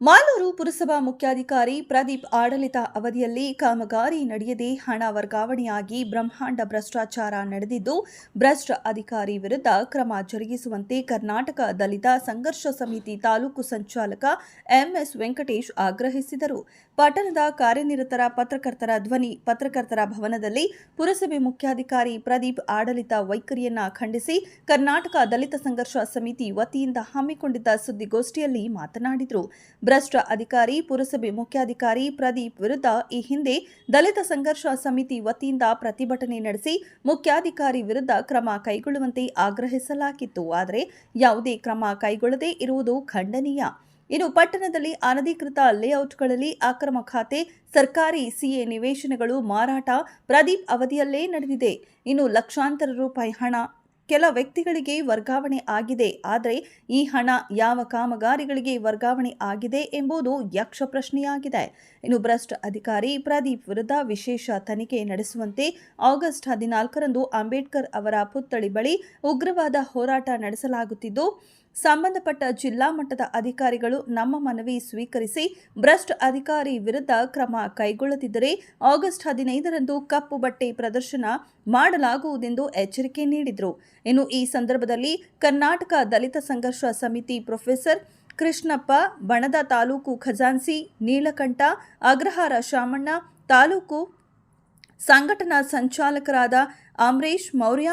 ಮಾಲೂರು ಪುರಸಭಾ ಮುಖ್ಯಾಧಿಕಾರಿ ಪ್ರದೀಪ್ ಆಡಳಿತ ಅವಧಿಯಲ್ಲಿ ಕಾಮಗಾರಿ ನಡೆಯದೆ ಹಣ ವರ್ಗಾವಣೆಯಾಗಿ ಬ್ರಹ್ಮಾಂಡ ಭ್ರಷ್ಟಾಚಾರ ನಡೆದಿದ್ದು, ಭ್ರಷ್ಟ ಅಧಿಕಾರಿ ವಿರುದ್ಧ ಕ್ರಮ ಜರುಗಿಸುವಂತೆ ಕರ್ನಾಟಕ ದಲಿತ ಸಂಘರ್ಷ ಸಮಿತಿ ತಾಲೂಕು ಸಂಚಾಲಕ ಎಂಎಸ್ ವೆಂಕಟೇಶ್ ಆಗ್ರಹಿಸಿದರು. ಪಟ್ಟಣದ ಕಾರ್ಯನಿರತರ ಪತ್ರಕರ್ತರ ಧ್ವನಿ, ಪತ್ರಕರ್ತರ ಭವನದಲ್ಲಿ ಪುರಸಭೆ ಮುಖ್ಯಾಧಿಕಾರಿ ಪ್ರದೀಪ್ ಆಡಳಿತ ವೈಖರಿಯನ್ನ ಖಂಡಿಸಿ ಕರ್ನಾಟಕ ದಲಿತ ಸಂಘರ್ಷ ಸಮಿತಿ ವತಿಯಿಂದ ಹಮ್ಮಿಕೊಂಡಿದ್ದ ಸುದ್ದಿಗೋಷ್ಠಿಯಲ್ಲಿ ಮಾತನಾಡಿದರು. ಭ್ರಷ್ಟ ಅಧಿಕಾರಿ, ಪುರಸಭೆ ಮುಖ್ಯಾಧಿಕಾರಿ ಪ್ರದೀಪ್ ವಿರುದ್ಧ ಈ ಹಿಂದೆ ದಲಿತ ಸಂಘರ್ಷ ಸಮಿತಿ ವತಿಯಿಂದ ಪ್ರತಿಭಟನೆ ನಡೆಸಿ ಮುಖ್ಯಾಧಿಕಾರಿ ವಿರುದ್ಧ ಕ್ರಮ ಕೈಗೊಳ್ಳುವಂತೆ ಆಗ್ರಹಿಸಲಾಗಿತ್ತು. ಆದರೆ ಯಾವುದೇ ಕ್ರಮ ಕೈಗೊಳ್ಳದೇ ಇರುವುದು ಖಂಡನೀಯ. ಇನ್ನು ಪಟ್ಟಣದಲ್ಲಿ ಅನಧಿಕೃತ ಲೇಔಟ್ಗಳಲ್ಲಿ ಅಕ್ರಮ ಖಾತೆ, ಸರ್ಕಾರಿ ಸಿಎ ನಿವೇಶನಗಳು ಮಾರಾಟ, ಪ್ರದೀಪ್ ಅವಧಿಯಲ್ಲೇ ನಡೆದಿದೆ. ಇನ್ನು ಲಕ್ಷಾಂತರ ರೂಪಾಯಿ ಹಣ ಕೆಲ ವ್ಯಕ್ತಿಗಳಿಗೆ ವರ್ಗಾವಣೆ ಆಗಿದೆ. ಆದರೆ ಈ ಹಣ ಯಾವ ಕಾಮಗಾರಿಗಳಿಗೆ ವರ್ಗಾವಣೆ ಆಗಿದೆ ಎಂಬುದು ಯಕ್ಷ ಪ್ರಶ್ನೆಯಾಗಿದೆ. ಇನ್ನು ಭ್ರಷ್ಟ ಅಧಿಕಾರಿ ಪ್ರದೀಪ್ ವಿರುದ್ಧ ವಿಶೇಷ ತನಿಖೆ ನಡೆಸುವಂತೆ ಆಗಸ್ಟ್ ಹದಿನಾಲ್ಕರಂದು ಅಂಬೇಡ್ಕರ್ ಅವರ ಪುತ್ಥಳಿ ಬಳಿ ಉಗ್ರವಾದ ಹೋರಾಟ ನಡೆಸಲಾಗುತ್ತಿದ್ದು ಸಂಬಂಧಪಟ್ಟ ಜಿಲ್ಲಾ ಮಟ್ಟದ ಅಧಿಕಾರಿಗಳು ನಮ್ಮ ಮನವಿ ಸ್ವೀಕರಿಸಿ ಭ್ರಷ್ಟ ಅಧಿಕಾರಿ ವಿರುದ್ಧ ಕ್ರಮ ಕೈಗೊಳ್ಳದಿದ್ದರೆ ಆಗಸ್ಟ್ ಹದಿನೈದರಂದು ಕಪ್ಪು ಬಟ್ಟೆ ಪ್ರದರ್ಶನ ಮಾಡಲಾಗುವುದೆಂದು ಎಚ್ಚರಿಕೆ ನೀಡಿದರು. ಇನ್ನು ಈ ಸಂದರ್ಭದಲ್ಲಿ ಕರ್ನಾಟಕ ದಲಿತ ಸಂಘರ್ಷ ಸಮಿತಿ ಪ್ರೊಫೆಸರ್ ಕೃಷ್ಣಪ್ಪ, ಬಣದ ತಾಲೂಕು ಖಜಾನ್ಸಿ ನೀಲಕಂಠ, ಅಗ್ರಹಾರ ಶಾಮಣ್ಣ, ತಾಲೂಕು ಸಂಘಟನಾ ಸಂಚಾಲಕರಾದ ಅಮರೇಶ್ ಮೌರ್ಯ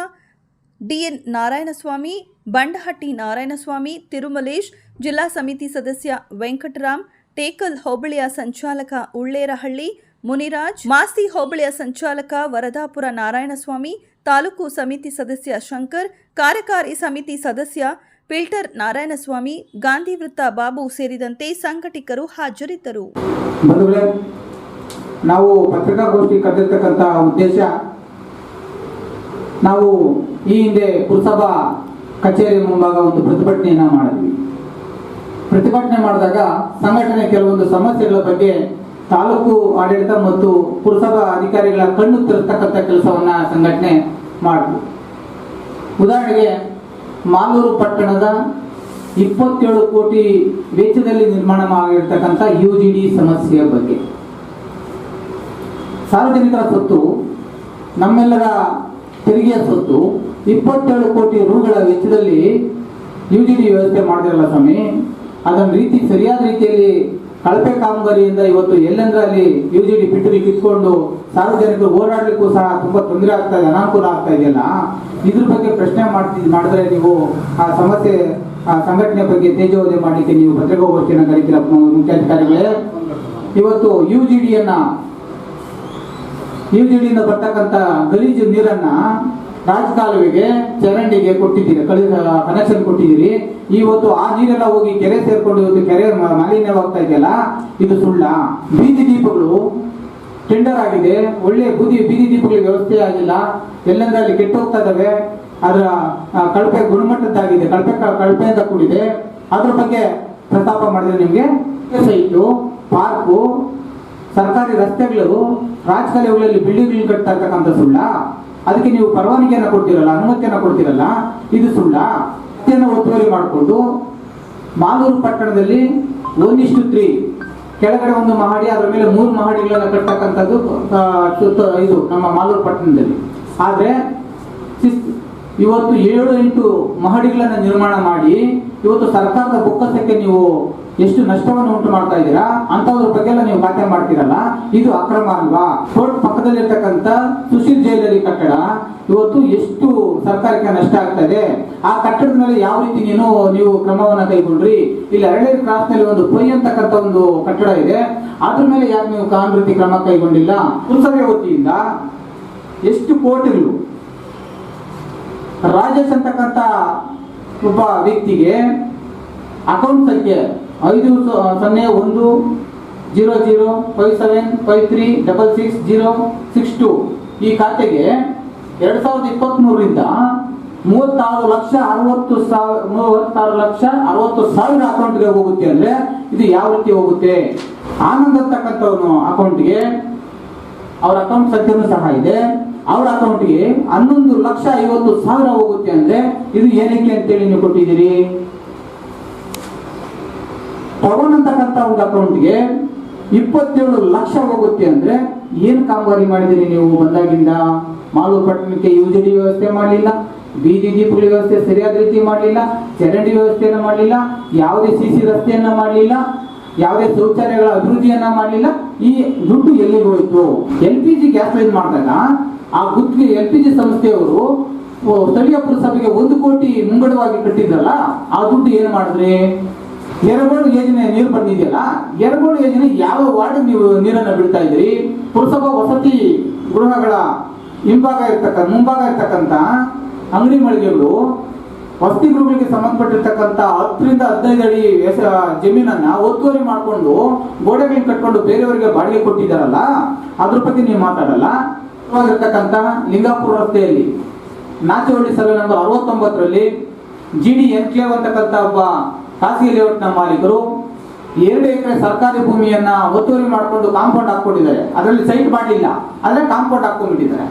ಡಿಎನ್ ನಾರಾಯಣಸ್ವಾಮಿ, ಬಂಡಹಟ್ಟಿ ನಾರಾಯಣಸ್ವಾಮಿ, ತಿರುಮಲೇಶ್, ಜಿಲ್ಲಾ ಸಮಿತಿ ಸದಸ್ಯ ವೆಂಕಟರಾಮ್, ಟೇಕಲ್ ಹೋಬಳಿಯ ಸಂಚಾಲಕ ಉಳ್ಳೇರಹಳ್ಳಿ ಮುನಿರಾಜ್, ಮಾಸ್ತಿ ಹೋಬಳಿಯ ಸಂಚಾಲಕ ವರದಾಪುರ ನಾರಾಯಣಸ್ವಾಮಿ, ತಾಲೂಕು ಸಮಿತಿ ಸದಸ್ಯ ಶಂಕರ್, ಕಾರ್ಯಕಾರಿ ಸಮಿತಿ ಸದಸ್ಯ ಪಿಲ್ಟರ್ ನಾರಾಯಣಸ್ವಾಮಿ, ಗಾಂಧಿ ವೃತ್ತ ಬಾಬು ಸೇರಿದಂತೆ ಸಂಘಟಕರು ಹಾಜರಿದ್ದರು. ನಾವು ಪತ್ರಿಕಾಗೋಷ್ಠಿ ಕರೆದಿರ್ತಕ್ಕಂಥ ಉದ್ದೇಶ ನಾವು ಈ ಹಿಂದೆ ಪುರಸಭಾ ಕಚೇರಿ ಮುಂಭಾಗ ಒಂದು ಪ್ರತಿಭಟನೆಯನ್ನ ಮಾಡಿದ್ವಿ. ಪ್ರತಿಭಟನೆ ಮಾಡಿದಾಗ ಸಂಘಟನೆ ಕೆಲವೊಂದು ಸಮಸ್ಯೆಗಳ ಬಗ್ಗೆ ತಾಲೂಕು ಆಡಳಿತ ಮತ್ತು ಪುರಸಭಾ ಅಧಿಕಾರಿಗಳ ಕಣ್ಣು ತರಿಸ್ತಕ್ಕಂಥ ಕೆಲಸವನ್ನ ಸಂಘಟನೆ ಮಾಡಿದ್ವಿ. ಉದಾಹರಣೆಗೆ ಮಾಲೂರು ಪಟ್ಟಣದ ಇಪ್ಪತ್ತೇಳು ಕೋಟಿ ವೆಚ್ಚದಲ್ಲಿ ನಿರ್ಮಾಣ ಮಾಡಿರ್ತಕ್ಕಂಥ ಯು ಜಿ ಡಿ ಸಮಸ್ಯೆಯ ಬಗ್ಗೆ. ಸಾರ್ವಜನಿಕರ ಸ್ವತ್ತು ನಮ್ಮೆಲ್ಲರ ತೆರಿಗೆಯ ಸ್ವತ್ತು, ಇಪ್ಪತ್ತೇಳು ಕೋಟಿ ರೂಗಳ ವೆಚ್ಚದಲ್ಲಿ ಯು ಜಿ ಡಿ ವ್ಯವಸ್ಥೆ ಮಾಡಿದಿರಲ್ಲ ಸ್ವಾಮಿ? ಅದನ್ನ ರೀತಿ, ಸರಿಯಾದ ರೀತಿಯಲ್ಲಿ ಕಳಪೆ ಕಾಮಗಾರಿಯಿಂದ ಇವತ್ತು ಎಲ್ಲೆಂದ್ರೆ ಅಲ್ಲಿ ಯು ಜಿ ಡಿ ಬಿಟ್ಟು ಕಿತ್ಕೊಂಡು ಸಾರ್ವಜನಿಕರು ಹೋರಾಡಲಿಕ್ಕೂ ಸಹ ತುಂಬಾ ತೊಂದರೆ ಆಗ್ತಾ ಇದೆ, ಅನಾನುಕೂಲ ಆಗ್ತಾ ಇದೆಯಲ್ಲ? ಇದ್ರ ಬಗ್ಗೆ ಪ್ರಶ್ನೆ ಮಾಡ್ತಿ, ಮಾಡಿದ್ರೆ ನೀವು ಆ ಸಮಸ್ಯೆ, ಆ ಸಂಘಟನೆ ಬಗ್ಗೆ ತೇಜೋವಧೆ ಮಾಡಲಿಕ್ಕೆ ನೀವು ಪತ್ರಿಕಾಗೋಷ್ಠಿಯನ್ನು ಕರೀತೀರ ಮುಖ್ಯಾಧಿಕಾರಿಗಳೇ ಇವತ್ತು ಯು ಜಿ ಡಿಯನ್ನ ಡಿಯಿಂದ ಬರ್ತಕ್ಕಂಥ ಗಲೀಜು ನೀರನ್ನ ರಾಜಕಾಲುವೆಗೆ, ಚರಂಡಿಗೆ ಕೊಟ್ಟಿದ್ದೀರಿ ಕಳಿ ಕನೆಕ್ಷನ್ ಕೊಟ್ಟಿದ್ದೀರಿ. ಇವತ್ತು ಆ ನೀರೆಲ್ಲ ಹೋಗಿ ಕೆರೆ ಸೇರ್ಕೊಂಡು ಇವತ್ತು ಕೆರೆ ಮಾಲಿನ್ಯವಾಗ್ತಾ ಇದೆಯಲ್ಲ, ಇದು ಸುಳ್ಳ. ಬೀದಿ ದೀಪಗಳು ಟೆಂಡರ್ ಆಗಿದೆ. ಒಳ್ಳೆ ಬುದಿ, ಬೀದಿ ದೀಪಗಳ ವ್ಯವಸ್ಥೆ ಆಗಿಲ್ಲ. ಎಲ್ಲಂದ್ರೆ ಅಲ್ಲಿ ಕೆಟ್ಟು ಹೋಗ್ತಾ ಇದಾವೆ ಅದರ ಕಳಪೆ ಗುಣಮಟ್ಟದ್ದಾಗಿದೆ, ಕಳಪೆ, ಕಳಪೆಯಿಂದ ಕೂಡಿದೆ. ಅದ್ರ ಬಗ್ಗೆ ಪ್ರಸ್ತಾಪ ಮಾಡಿದ್ರೆ ನಿಮಗೆ ಸೈಟು ಪಾರ್ಕು ಸರ್ಕಾರಿ ರಸ್ತೆಗಳು ರಾಜಕಾಲುವೆಗಳಲ್ಲಿ ಬಿಲ್ಡಿಂಗ್ ಕಟ್ತಾ ಇರ್ತಕ್ಕಂಥ ಸುಳ್ಳ. ಅದಕ್ಕೆ ನೀವು ಪರವಾನಗಿಯನ್ನ ಕೊಡ್ತಿರಲ್ಲ, ಅನುಮತಿಯನ್ನು ಕೊಡ್ತಿರಲ್ಲ, ಇದು ಸುಳ್ಳ. ಒತ್ತುವರಿ ಮಾಡಿಕೊಂಡು ಮಾಲೂರು ಪಟ್ಟಣದಲ್ಲಿ ಒಂದಿಷ್ಟು ತ್ರೀ, ಕೆಳಗಡೆ ಒಂದು ಮಹಡಿ, ಅದರ ಮೇಲೆ ಮೂರು ಮಹಡಿಗಳನ್ನ ಕಟ್ಟತಕ್ಕಂಥದ್ದು ಇದು ನಮ್ಮ ಮಾಲೂರು ಪಟ್ಟಣದಲ್ಲಿ. ಆದರೆ ಇವತ್ತು ಏಳು ಎಂಟು ಮಹಡಿಗಳನ್ನ ನಿರ್ಮಾಣ ಮಾಡಿ, ಇವತ್ತು ಸರ್ಕಾರದ ಬೊಕ್ಕಸಕ್ಕೆ ನೀವು ಎಷ್ಟು ನಷ್ಟವನ್ನು ಉಂಟು ಮಾಡ್ತಾ ಇದ್ದೀರಾ ಅಂತವ್ರ ಬಗ್ಗೆ ಎಲ್ಲ ನೀವು ಖಾತೆ ಮಾಡ್ತೀರಲ್ಲ, ಇದು ಅಕ್ರಮ ಅಲ್ವಾ? ಕೋರ್ಟ್ ಪಕ್ಕದಲ್ಲಿರ್ತಕ್ಕಂಥ ಸುಶೀಲ್ ಜೈಲರಿ ಕಟ್ಟಡ, ಇವತ್ತು ಎಷ್ಟು ಸರ್ಕಾರಕ್ಕೆ ನಷ್ಟ ಆಗ್ತದೆ ಆ ಕಟ್ಟಡದ ಮೇಲೆ ಯಾವ ರೀತಿ ನೀನು, ನೀವು ಕ್ರಮವನ್ನ ಕೈಗೊಂಡ್ರಿ? ಇಲ್ಲಿ ಎರಡನೇ ಕ್ರಾಸ್ನಲ್ಲಿ ಒಂದು ಪೊಯ್ ಅಂತಕ್ಕಂಥ ಒಂದು ಕಟ್ಟಡ ಇದೆ, ಅದ್ರ ಮೇಲೆ ಯಾಕೆ ನೀವು ಕಾನೂನು ರೀತಿ ಕ್ರಮ ಕೈಗೊಂಡಿಲ್ಲ? ಪುರಸಭೆ ವತಿಯಿಂದ ಎಷ್ಟು ಕೋಟಿಗಳು ರಾಜೇಶ್ ಅಂತಕ್ಕಂಥ ಒಬ್ಬ ವ್ಯಕ್ತಿಗೆ ಅಕೌಂಟ್ ಸಂಖ್ಯೆ ಐದು ಸೊನ್ನೆ ಒಂದು zero zero five seven five three double six zero six two ಈ ಖಾತೆಗೆ ಎರಡು ಸಾವಿರದ ಇಪ್ಪತ್ತ್ ಮೂರರಿಂದ ಮೂವತ್ತಾರು ಲಕ್ಷ ಅರವತ್ತು ಸಾವಿರ ಮೂವತ್ತಾರು ಲಕ್ಷ ಅರವತ್ತು ಸಾವಿರ ಅಕೌಂಟ್ಗೆ ಹೋಗುತ್ತೆ ಅಂದ್ರೆ ಇದು ಯಾವ ರೀತಿ ಹೋಗುತ್ತೆ? ಆನಂದ್ ಅಂತಕ್ಕಂಥವನು ಅಕೌಂಟ್ಗೆ ಅವ್ರ ಅಕೌಂಟ್ ಸಂಖ್ಯೆನೂ ಸಹ ಇದೆ. ಅವ್ರ ಅಕೌಂಟ್ಗೆ ಹನ್ನೊಂದು ಲಕ್ಷ ಐವತ್ತು ಸಾವಿರ ಹೋಗುತ್ತೆ ಅಂದ್ರೆ ಇದು ಏನಕ್ಕೆ ಅಂತೇಳಿ ನೀವು ಕೊಟ್ಟಿದ್ದೀರಿ? ತಗೊಂಡಂತಕ್ಕಂತ ಒಂದು ಅಕೌಂಟ್ಗೆ ಇಪ್ಪತ್ತೇಳು ಲಕ್ಷ ಹೋಗುತ್ತೆ ಅಂದ್ರೆ ಏನ್ ಕಾಮಗಾರಿ ಮಾಡಿದಿರಿ ನೀವು ಬಂದಾಗಿಂದ? ಮಾಲು ಪಟ್ಟಣಕ್ಕೆ ಯು ಜಿ ಡಿ ವ್ಯವಸ್ಥೆ ಮಾಡಲಿಲ್ಲ ಬೀದಿ ದೀಪಗಳ ವ್ಯವಸ್ಥೆ ಸರಿಯಾದ ರೀತಿ ಮಾಡಲಿಲ್ಲ, ಚರಂಡಿ ವ್ಯವಸ್ಥೆಯನ್ನು ಮಾಡಲಿಲ್ಲ, ಯಾವುದೇ ಸಿ ಸಿ ರಸ್ತೆಯನ್ನ ಮಾಡಲಿಲ್ಲ, ಯಾವುದೇ ಶೌಚಾಲಯಗಳ ಅಭಿವೃದ್ಧಿಯನ್ನ ಮಾಡಲಿಲ್ಲ, ಈ ದುಡ್ಡು ಎಲ್ಲಿಗೆ ಹೋಯ್ತು? L P G gas line ಮಾಡಿದಾಗ ಆ ಗುತ್ತಿಗೆ ಎಲ್ ಪಿ ಜಿ ಸಂಸ್ಥೆಯವರು ಸ್ಥಳೀಯ ಪುರಸಭೆಗೆ ಒಂದು ಕೋಟಿ ಮುಂಗಡವಾಗಿ ಕಟ್ಟಿದ್ರಲ್ಲ, ಆ ದುಡ್ಡು ಏನು ಮಾಡಿದ್ರಿ? ಎರಗೋಳು ಯೋಜನೆ ನೀರು ಬಂದಿದೆಯಲ್ಲ ಎರಗೋಳು ಯೋಜನೆ ಯಾವ ವಾರ್ಡ್ ನೀವು ನೀರನ್ನ ಬಿಡ್ತಾ ಇದ್ರಿ ಪುರಸಭಾ ವಸತಿ ಗೃಹಗಳ ಹಿಂಭಾಗ ಇರ್ತಕ್ಕಂಥ ಮುಂಭಾಗ ಇರ್ತಕ್ಕಂಥ ಅಂಗಡಿ ಮಳಿಗೆಗಳು, ವಸತಿ ಗೃಹಗಳಿಗೆ ಸಂಬಂಧಪಟ್ಟಿರ್ತಕ್ಕಂಥ ಹತ್ತರಿಂದ ಹದಿನೈದು ಅಡಿ ಜಮೀನನ್ನ ಒತ್ತುವರಿ ಮಾಡಿಕೊಂಡು ಗೋಡೆಗಳನ್ನ ಕಟ್ಕೊಂಡು ಬೇರೆಯವರಿಗೆ ಬಾಡಿಗೆ ಕೊಟ್ಟಿದ್ದಾರಲ್ಲ, ಅದ್ರ ಬಗ್ಗೆ ನೀವು ಮಾತಾಡಲ್ಲ? ಇರ್ತಕ್ಕಂಥ ಲಿಂಗಾಪುರ ರಸ್ತೆಯಲ್ಲಿ. ನಾಚವಳ್ಳಿ ಸರ್ವೆ ನಂಬರ್ ಅರವತ್ತೊಂಬತ್ತರಲ್ಲಿ ಜಿ ಡಿ ಎನ್ಕ್ಲೇವ್ ಅಂತಕ್ಕಂಥ ಒಬ್ಬ ಖಾಸಗಿ ಲೇಔಟ್ನ ಮಾಲೀಕರು ಎರಡು ಎಕರೆ ಸರ್ಕಾರಿ ಭೂಮಿಯನ್ನ ಒತ್ತುವರಿ ಮಾಡಿಕೊಂಡು ಕಾಂಪೌಂಡ್ ಹಾಕೊಂಡಿದ್ದಾರೆ ಅದರಲ್ಲಿ ಸೈಟ್ ಮಾಡಲಿಲ್ಲ ಆದರೆ ಕಾಂಪೌಂಡ್ ಹಾಕೊಂಡ್ಬಿಟ್ಟಿದ್ದಾರೆ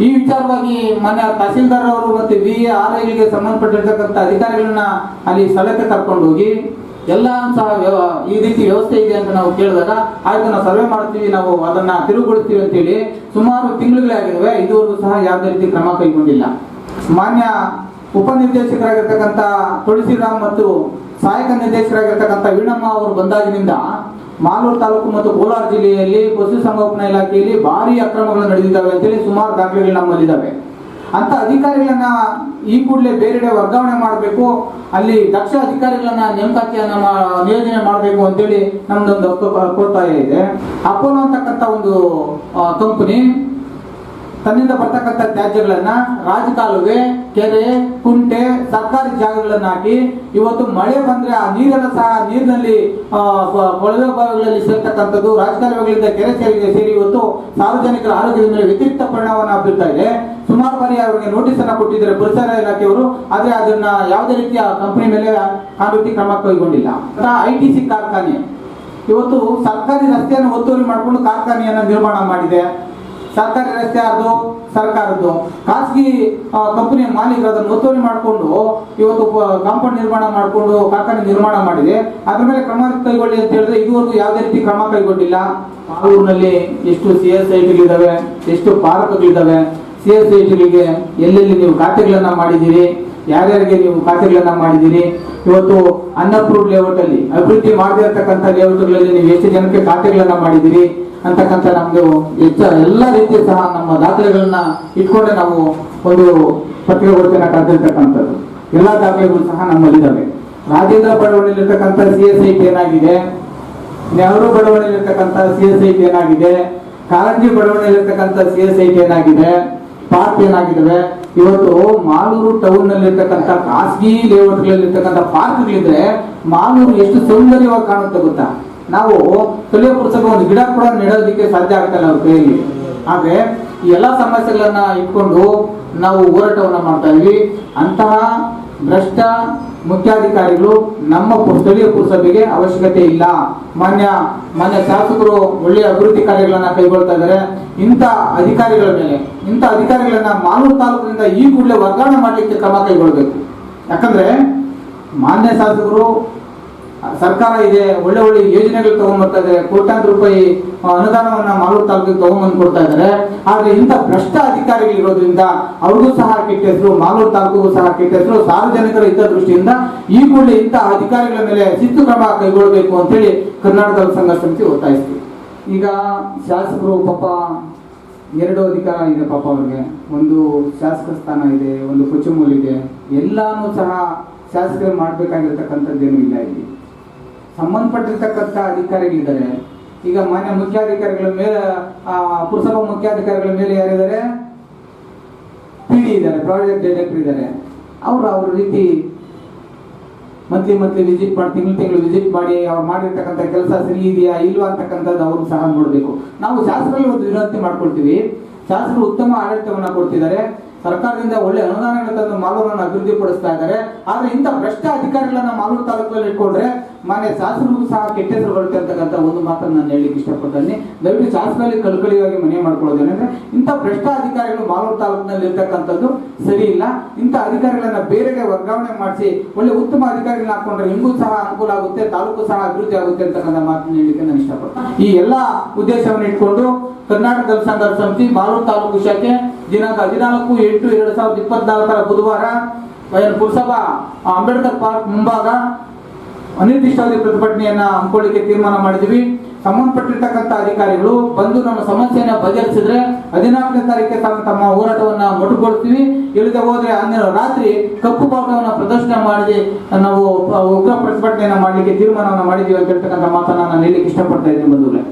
ಈ ವಿಚಾರವಾಗಿ ಮೊನ್ನೆ ತಹಸೀಲ್ದಾರ್ ಅವರು ಮತ್ತೆ ವಿ ಆರ್ ಐಗೆ ಸಂಬಂಧಪಟ್ಟಿರ್ತಕ್ಕಂಥ ಅಧಿಕಾರಿಗಳನ್ನ ಅಲ್ಲಿ ಸ್ಥಳಕ್ಕೆ ಕರ್ಕೊಂಡು ಹೋಗಿ ಎಲ್ಲ ಸಹ ಈ ರೀತಿ ವ್ಯವಸ್ಥೆ ಇದೆ ಅಂತ ನಾವು ಕೇಳಿದಾಗ, ಆಯ್ತು ನಾವು ಸರ್ವೆ ಮಾಡ್ತೀವಿ, ನಾವು ಅದನ್ನ ತಿರುಗುಗೊಳಿಸ್ತೀವಿ ಅಂತೇಳಿ ಸುಮಾರು ತಿಂಗಳುಗಳೇ ಆಗಿದ್ದಾವೆ ಇದುವರೆಗೂ ಸಹ ಯಾವುದೇ ರೀತಿ ಕ್ರಮ ಕೈಗೊಂಡಿಲ್ಲ. ಮಾನ್ಯ ಉಪನಿರ್ದೇಶಕರಾಗಿರ್ತಕ್ಕಂಥ ತುಳಸಿರಾಮ್ ಮತ್ತು ಸಹಾಯಕ ನಿರ್ದೇಶಕರಾಗಿರ್ತಕ್ಕಂಥ ವೀಣಮ್ಮ ಅವರು ಬಂದಾಗಿನಿಂದ ಮಾಲೂರು ತಾಲೂಕು ಮತ್ತು ಕೋಲಾರ ಜಿಲ್ಲೆಯಲ್ಲಿ ಪಶುಸಂಗೋಪನಾ ಇಲಾಖೆಯಲ್ಲಿ ಭಾರಿ ಅಕ್ರಮಗಳು ನಡೆದಿದ್ದಾವೆ ಅಂತೇಳಿ ಸುಮಾರು ದಾಖಲೆಗಳು ನಮ್ಮಲ್ಲಿದ್ದಾವೆ. ಅಂತ ಅಧಿಕಾರಿಗಳನ್ನ ಈ ಕೂಡಲೇ ಬೇರೆಡೆ ವರ್ಗಾವಣೆ ಮಾಡಬೇಕು, ಅಲ್ಲಿ ದಕ್ಷ ಅಧಿಕಾರಿಗಳನ್ನ ನೇಮಕಾತಿಯನ್ನ ನಿಯೋಜನೆ ಮಾಡಬೇಕು ಅಂತೇಳಿ ನಮ್ದೊಂದು ಒತ್ತಾಯ ಇದೆ. ಅಪೋಲೋ ಅಂತಕ್ಕಂಥ ಒಂದು ಕಂಪನಿ ತನ್ನಿಂದ ಬರ್ತಕ್ಕಂಥ ತ್ಯಾಜ್ಯಗಳನ್ನ ರಾಜಕಾಲುವೆ, ಕೆರೆ, ಕುಂಟೆ, ಸರ್ಕಾರಿ ಜಾಗಗಳನ್ನಾಗಿ ಇವತ್ತು ಮಳೆ ಬಂದ್ರೆ ಆ ನೀರನ್ನು ಸಹ ನೀರಿನಲ್ಲಿ ಕೊಳವೆ ಭಾಗಗಳಲ್ಲಿ ಸೇರ್ತಕ್ಕಂಥದ್ದು ರಾಜಕಾಲುವೆಗಳಿಂದ ಕೆರೆ ಸೇರಿ ಸೇರಿ ಇವತ್ತು ಸಾರ್ವಜನಿಕರ ಆರೋಗ್ಯದ ಮೇಲೆ ವ್ಯತಿರಿಕ್ತ ಪರಿಣಾಮವನ್ನು ಬೀರ್ತಾ ಇದೆ. ಸುಮಾರು ಬಾರಿ ಅವರಿಗೆ ನೋಟಿಸ್ ಅನ್ನ ಕೊಟ್ಟಿದ್ದಾರೆ ಪರಿಸರ ಇಲಾಖೆಯವರು, ಆದ್ರೆ ಅದನ್ನ ಯಾವುದೇ ರೀತಿಯ ಕಂಪನಿ ಮೇಲೆ ಆ ರೀತಿ ಕ್ರಮ ಕೈಗೊಂಡಿಲ್ಲ. ಐ ಟಿ ಸಿ ಕಾರ್ಖಾನೆ. ಇವತ್ತು ಸರ್ಕಾರಿ ರಸ್ತೆಯನ್ನು ಒತ್ತುವರಿ ಮಾಡಿಕೊಂಡು ಕಾರ್ಖಾನೆಯನ್ನು ನಿರ್ಮಾಣ ಮಾಡಿದೆ. ಸರ್ಕಾರಿ ರಸ್ತೆ ಅದು ಸರ್ಕಾರದ್ದು. ಖಾಸಗಿ ಕಂಪನಿಯ ಮಾಲೀಕರು ಅದನ್ನು ಒತ್ತುವರಿ ಮಾಡಿಕೊಂಡು, ಇವತ್ತು ಕಾಂಪೌಂಡ್ ನಿರ್ಮಾಣ ಮಾಡಿಕೊಂಡು, ಕಾರ್ಖಾನೆ ನಿರ್ಮಾಣ ಮಾಡಿದೆ. ಅದ್ರ ಮೇಲೆ ಕ್ರಮ ಕೈಗೊಳ್ಳಿ ಅಂತ ಹೇಳಿದ್ರೆ ಇದುವರೆಗೂ ಯಾವುದೇ ರೀತಿ ಕ್ರಮ ಕೈಗೊಂಡಿಲ್ಲ. ಊರಿನಲ್ಲಿ ಎಷ್ಟು ಸಿ ಎಸ್ ಐಟಿಗಳಿದ್ದಾವೆ ಎಷ್ಟು ಪಾರ್ಕ್ಗಳಿದ್ದಾವೆ, ಸಿ ಎಸ್ ಐಟಿಗಳಿಗೆ ಎಲ್ಲೆಲ್ಲಿ ನೀವು ಖಾತೆಗಳನ್ನ ಮಾಡಿದ್ದೀರಿ, ಯಾರ್ಯಾರಿಗೆ ನೀವು ಖಾತೆಗಳನ್ನ ಮಾಡಿದ್ದೀರಿ? ಇವತ್ತು ಅನ್ಅಪ್ರೂವ್ಡ್ ಲೇಔಟ್ ಅಲ್ಲಿ ಅಭಿವೃದ್ಧಿ ಮಾಡದೇ ಇರತಕ್ಕಂಥ ಲೇಔಟ್ಗಳಲ್ಲಿ ನೀವು ಎಷ್ಟು ಜನಕ್ಕೆ ಖಾತೆಗಳನ್ನ ಮಾಡಿದ್ದೀರಿ? ಅಂತಕ್ಕಂಥ ನಮ್ದು ಹೆಚ್ಚ ಎಲ್ಲ ರೀತಿ ಸಹ ನಮ್ಮ ದಾಖಲೆಗಳನ್ನ ಇಟ್ಕೊಂಡೆ ನಾವು ಒಂದು ಪತ್ರಿಕಾಗೋಷ್ಠಿಯನ್ನ ಕರೆದಿರ್ತಕ್ಕಂಥದ್ದು ಎಲ್ಲ ದಾಖಲೆಗಳು ಸಹ ನಮ್ಮಲ್ಲಿದ್ದಾವೆ. ರಾಜೇಂದ್ರ ಬಡಾವಣೆಯಲ್ಲಿರ್ತಕ್ಕಂಥ ಸಿ ಎಸ್ ಐ ಟಿ ಏನಾಗಿದೆ? ನೆಹರು ಬಡಾವಣೆಯಲ್ಲಿರ್ತಕ್ಕಂಥ ಸಿ ಎಸ್ ಐ ಟಿ ಏನಾಗಿದೆ? ಕಾರಂಜಿ ಬಡಾವಣೆಯಲ್ಲಿರ್ತಕ್ಕಂಥ ಸಿ ಎಸ್ ಐ ಟಿ ಏನಾಗಿದೆ? ಪಾರ್ಕ್ ಏನಾಗಿದ್ದಾವೆ? ಇವತ್ತು ಮಾಲೂರು ಟೌನ್ ನಲ್ಲಿರ್ತಕ್ಕಂಥ ಖಾಸಗಿ ಲೇಔಟ್ಗಳಲ್ಲಿರ್ತಕ್ಕಂಥ ಪಾರ್ಕ್ಗಳಿದ್ರೆ ಮಾಲೂರು ಎಷ್ಟು ಸೌಂದರ್ಯವಾಗಿ ಕಾಣುತ್ತೆ ಗೊತ್ತಾ? ನಾವು ಸ್ಥಳೀಯ ಪುರಸಭೆ ಒಂದು ಗಿಡ ಕೂಡ ನೆಡೋದಕ್ಕೆ ಸಾಧ್ಯ ಆಗ್ತಲ್ಲ ಅವ್ರ ಕೈಯಲ್ಲಿ. ಆದ್ರೆ ಈ ಎಲ್ಲಾ ಸಮಸ್ಯೆಗಳನ್ನ ಇಟ್ಕೊಂಡು ನಾವು ಹೋರಾಟವನ್ನ ಮಾಡ್ತಾ ಇದ್ವಿ. ಅಂತಹ ಭ್ರಷ್ಟ ಮುಖ್ಯಾಧಿಕಾರಿಗಳು ನಮ್ಮ ಸ್ಥಳೀಯ ಪುರಸಭೆಗೆ ಅವಶ್ಯಕತೆ ಇಲ್ಲ. ಮಾನ್ಯ ಮಾನ್ಯ ಶಾಸಕರು ಒಳ್ಳೆಯ ಅಭಿವೃದ್ಧಿ ಕಾರ್ಯಗಳನ್ನ ಕೈಗೊಳ್ತಾ ಇದ್ದಾರೆ. ಇಂಥ ಅಧಿಕಾರಿಗಳ ಮೇಲೆ, ಇಂಥ ಅಧಿಕಾರಿಗಳನ್ನ ಮಾಲೂರು ತಾಲೂಕಿನಿಂದ ಈ ಕೂಡಲೇ ವರ್ಗಾವಣೆ ಮಾಡಲಿಕ್ಕೆ ಕ್ರಮ ಕೈಗೊಳ್ಳಬೇಕು ಯಾಕಂದ್ರೆ ಮಾನ್ಯ ಶಾಸಕರು ಸರ್ಕಾರ ಇದೆ, ಒಳ್ಳೆ ಒಳ್ಳೆ ಯೋಜನೆಗಳು ತಗೊಂಡ್ಬರ್ತಾ ಇದೆ ಕೋಟ್ಯಾಂತರ ರೂಪಾಯಿ ಅನುದಾನವನ್ನ ಮಾಲೂರು ತಾಲೂಕಿಗೆ ತಗೊಂಡ್ಬಂದು ಕೊಡ್ತಾ ಇದ್ದಾರೆ ಆದ್ರೆ ಇಂಥ ಭ್ರಷ್ಟ ಅಧಿಕಾರಿಗಳು ಇರೋದ್ರಿಂದ ಅವ್ರಿಗೂ ಸಹ ಕೆಟ್ಟ ಹೆಸರು ಮಾಲೂರು ತಾಲೂಕಿಗೂ ಸಹ ಕೆಟ್ಟ ಹೆಸರು, ಸಾರ್ವಜನಿಕರ ಹಿತದೃಷ್ಟಿಯಿಂದ ಈ ಕೂಡಲೇ ಇಂಥ ಅಧಿಕಾರಿಗಳ ಮೇಲೆ ಶಿಸ್ತು ಕ್ರಮ ಕೈಗೊಳ್ಳಬೇಕು ಅಂತೇಳಿ ಕರ್ನಾಟಕ ಸಂಘ ಸಮಿತಿ ಒತ್ತಾಯಿಸ್ತೀವಿ. ಈಗ ಶಾಸಕರು ಪಾಪ ಎರಡು ಅಧಿಕಾರ ಇದೆ ಪಾಪ ಅವ್ರಿಗೆ. ಒಂದು ಶಾಸಕ ಸ್ಥಾನ ಇದೆ, ಒಂದು ಕುಚುಮೂಲ್ ಇದೆ. ಎಲ್ಲಾನು ಸಹ ಶಾಸಕರು ಮಾಡ್ಬೇಕಾಗಿರ್ತಕ್ಕಂಥದ್ದೇನು ಇಲ್ಲ ಇಲ್ಲಿ. ಸಂಬಂಧಪಟ್ಟಿರ್ತಕ್ಕಂಥ ಅಧಿಕಾರಿಗಳಿದ್ದಾರೆ. ಈಗ ಮಾನ್ಯ ಮುಖ್ಯಾಧಿಕಾರಿಗಳ ಮೇಲೆ ಪುರಸಭಾ ಮುಖ್ಯಾಧಿಕಾರಿಗಳ ಮೇಲೆ ಯಾರಿದ್ದಾರೆ? ಪಿ ಡಿ ಇದ್ದಾರೆ, ಪ್ರಾಜೆಕ್ಟ್ ಡೈರೆಕ್ಟರ್ ಇದ್ದಾರೆ. ಅವರು ಅವ್ರ ರೀತಿ ಮಂತ್ಲಿ ಮಂತ್ಲಿ ವಿಸಿಟ್ ಮಾಡಿ, ತಿಂಗಳು ತಿಂಗಳು ವಿಸಿಟ್ ಮಾಡಿ, ಅವ್ರು ಮಾಡಿರ್ತಕ್ಕಂಥ ಕೆಲಸ ಸರಿ ಇದೆಯಾ, ಇಲ್ವಾ ಅಂತಕ್ಕಂಥದ್ದು ಅವರು ಸಹ ನೋಡಬೇಕು. ನಾವು ಶಾಸಕರಲ್ಲಿ ಒಂದು ವಿನಂತಿ ಮಾಡ್ಕೊಳ್ತೀವಿ. ಶಾಸಕರು ಉತ್ತಮ ಆಡಳಿತವನ್ನು ಕೊಡ್ತಿದ್ದಾರೆ. ಸರ್ಕಾರದಿಂದ ಒಳ್ಳೆ ಅನುದಾನಗಳ ತಂದು ಮಾಲೂರನ್ನು ಅಭಿವೃದ್ಧಿ ಪಡಿಸ್ತಾ ಇದ್ದಾರೆ. ಆದ್ರೆ ಇಂಥ ಭ್ರಷ್ಟ ಅಧಿಕಾರಿಗಳನ್ನ ಮಾಲೂರು ತಾಲೂಕಲ್ಲಿ ಇಟ್ಕೊಂಡ್ರೆ ಮನೆ ಶಾಸಕರಿಗೂ ಸಹ ಕೆಟ್ಟ ಹೆಸರು ಬರುತ್ತೆ ಒಂದು ಮಾತನ್ನು ನಾನು ಹೇಳಿಕ್ಕೆ ಇಷ್ಟಪಡ್ತೀನಿ ದಯವಿಟ್ಟು ಶಾಸಕರಲ್ಲಿ ಮನೆ ಮಾಡ್ಕೊಳ್ಳೋದೇನೆಂದ್ರೆ ಇಂಥ ಭ್ರಷ್ಟ ಅಧಿಕಾರಿಗಳು ಮಾಲೂರು ತಾಲೂಕಿನಲ್ಲಿ ಇರ್ತಕ್ಕಂಥದ್ದು ಸರಿ ಇಲ್ಲ. ಇಂಥ ಅಧಿಕಾರಿಗಳನ್ನ ಬೇರೆಗೆ ವರ್ಗಾವಣೆ ಮಾಡಿಸಿ ಒಳ್ಳೆ ಉತ್ತಮ ಅಧಿಕಾರಿಗಳನ್ನ ಹಾಕೊಂಡ್ರೆ ನಿಮಗೂ ಸಹ ಅನುಕೂಲ ಆಗುತ್ತೆ, ತಾಲೂಕು ಸಹ ಅಭಿವೃದ್ಧಿ ಆಗುತ್ತೆ ಅಂತಕ್ಕಂಥ ಮಾತನ್ನು ಹೇಳಿಕ್ಕೆ ನಾನು ಇಷ್ಟಪಡ್ತೀನಿ ಈ ಎಲ್ಲ ಉದ್ದೇಶವನ್ನು ಇಟ್ಕೊಂಡು ಕರ್ನಾಟಕ ಸಂಘ ಸಮಿತಿ ಮಾಲೂರು ತಾಲೂಕು ಶಾಖೆ ದಿನಾಂಕ ಹದಿನಾಲ್ಕು, ಎಂಟು, ಎರಡು ಸಾವಿರದ ಇಪ್ಪತ್ನಾಲ್ಕರ ಬುಧವಾರ ಪುರಸಭಾ, ಅಂಬೇಡ್ಕರ್ ಪಾರ್ಕ್ ಮುಂಭಾಗ ಅನಿರ್ದಿಷ್ಟಾವಧಿ ಪ್ರತಿಭಟನೆಯನ್ನ ಹಮ್ಮಿಕೊಳ್ಳಿಕ್ಕೆ ತೀರ್ಮಾನ ಮಾಡಿದ್ವಿ. ಸಂಬಂಧಪಟ್ಟಿರ್ತಕ್ಕಂಥ ಅಧಿಕಾರಿಗಳು ಬಂದು ನಮ್ಮ ಸಮಸ್ಯೆಯನ್ನ ಬಗೆಹರಿಸಿದ್ರೆ ಹದಿನಾಲ್ಕನೇ ತಾರೀಕೆ ತಾವು ತಮ್ಮ ಹೋರಾಟವನ್ನ ಮೊಟಕುಗೊಳಿಸ್ತೀವಿ. ಇಳಿದ ಹೋದ್ರೆ ಅಂದಿನ ರಾತ್ರಿ ಕಪ್ಪು ಬಾವುಟವನ್ನ ಪ್ರದರ್ಶನ ಮಾಡಿ ನಾವು ಉಗ್ರ ಪ್ರತಿಭಟನೆಯನ್ನ ಮಾಡಲಿಕ್ಕೆ ತೀರ್ಮಾನವನ್ನು ಮಾಡಿದೀವಿ ಅಂತ ಹೇಳ್ತಕ್ಕಂಥ ಮಾತನ್ನ ನಾನು ಹೇಳಲಿಕ್ಕೆ ಇಷ್ಟಪಡ್ತಾ ಇದ್ದೀನಿ ಬಂಧುಗಳೇ.